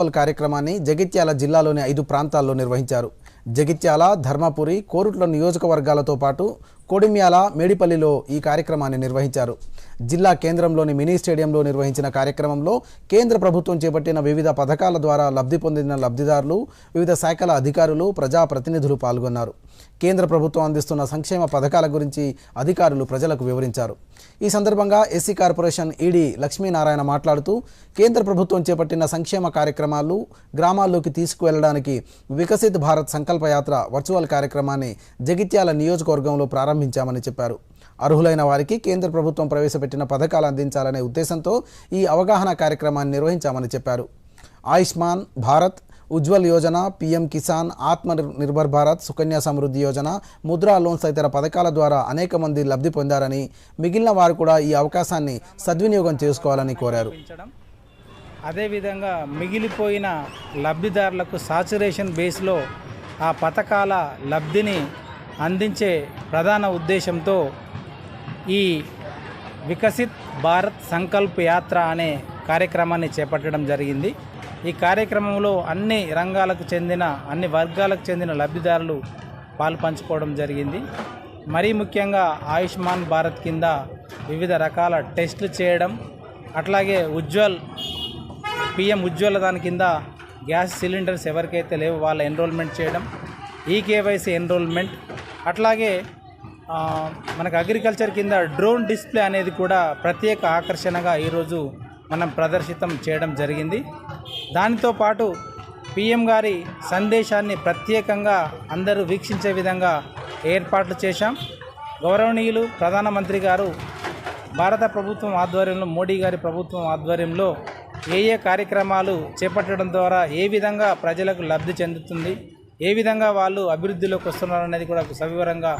Festival కార్యక్రమాన్ని జగిత్యాల జిల్లాలోని ఐదు ప్రాంతాల్లో నిర్వహించారు. జగిత్యాల ధర్మపురి కోరుట్ల నియోజకవర్గాలతో పాటు కొడిమ్యాల మేడిపల్లిలో ఈ కార్యక్రమాన్ని నిర్వహించారు. జిల్లా కేంద్రంలోని మినీ స్టేడియంలో నిర్వహించిన కార్యక్రమంలో కేంద్ర ప్రభుత్వం చేపట్టిన వివిధ పథకాల ద్వారా లబ్ధి పొందిన లబ్ధిదారులు వివిధ శాఖల అధికారులు ప్రజాప్రతినిధులు పాల్గొన్నారు. కేంద్ర ప్రభుత్వం అందిస్తున్న సంక్షేమ పథకాల గురించి అధికారులు ప్రజలకు వివరించారు. ఈ సందర్భంగా ఎస్సీ కార్పొరేషన్ ఈడీ లక్ష్మీనారాయణ మాట్లాడుతూ కేంద్ర ప్రభుత్వం చేపట్టిన సంక్షేమ కార్యక్రమాలు గ్రామాల్లోకి తీసుకువెళ్ళడానికి వికసిత్ భారత్ సంకల్పయాత్ర వర్చువల్ కార్యక్రమాన్ని జగిత్యాల నియోజకవర్గంలో ప్రారంభించామని చెప్పారు. అర్హులైన వారికి కేంద్ర ప్రభుత్వం ప్రవేశపెట్టిన పథకాలు అందించాలనే ఉద్దేశంతో ఈ అవగాహన కార్యక్రమాన్ని నిర్వహించామని చెప్పారు. ఆయుష్మాన్ భారత్ ఉజ్వల్ యోజన పీఎం కిసాన్ ఆత్మ నిర్- నిర్భర్ భారత్ సుకన్య సమృద్ధి యోజన ముద్రా లోన్స్ తదితర పథకాల ద్వారా అనేక మంది లబ్ధి పొందారని మిగిలిన వారు కూడా ఈ అవకాశాన్ని సద్వినియోగం చేసుకోవాలని కోరారు. అదేవిధంగా మిగిలిపోయిన లబ్ధిదారులకు సాచురేషన్ బేస్లో ఆ పథకాల లబ్ధిని అందించే ప్రధాన ఉద్దేశంతో ఈ వికసిత్ భారత్ సంకల్ప్ యాత్ర అనే కార్యక్రమాన్ని చేపట్టడం జరిగింది. ఈ కార్యక్రమంలో అన్ని రంగాలకు చెందిన అన్ని వర్గాలకు చెందిన లబ్ధిదారులు పాలు పంచుకోవడం జరిగింది. మరీ ముఖ్యంగా ఆయుష్మాన్ భారత్ కింద వివిధ రకాల టెస్టులు చేయడం అట్లాగే ఉజ్వల్ పిఎం ఉజ్వల దాని కింద గ్యాస్ సిలిండర్స్ ఎవరికైతే లేవో వాళ్ళ ఎన్రోల్మెంట్ చేయడం ఈకేవైసీ ఎన్రోల్మెంట్ అట్లాగే మనకు అగ్రికల్చర్ కింద డ్రోన్ డిస్ప్లే అనేది కూడా ప్రత్యేక ఆకర్షణగా ఈరోజు మనం ప్రదర్శితం చేయడం జరిగింది. దానితో పాటు పిఎం గారి సందేశాన్ని ప్రత్యేకంగా అందరూ వీక్షించే విధంగా ఏర్పాట్లు చేశాం. గౌరవనీయులు ప్రధానమంత్రి గారు భారత ప్రభుత్వం ఆధ్వర్యంలో మోడీ గారి ప్రభుత్వం ఆధ్వర్యంలో ఏ ఏ కార్యక్రమాలు చేపట్టడం ద్వారా ఏ విధంగా ప్రజలకు లబ్ధి చెందుతుంది ఏ విధంగా వాళ్ళు అభివృద్ధిలోకి వస్తున్నారు అనేది కూడా సవివరంగా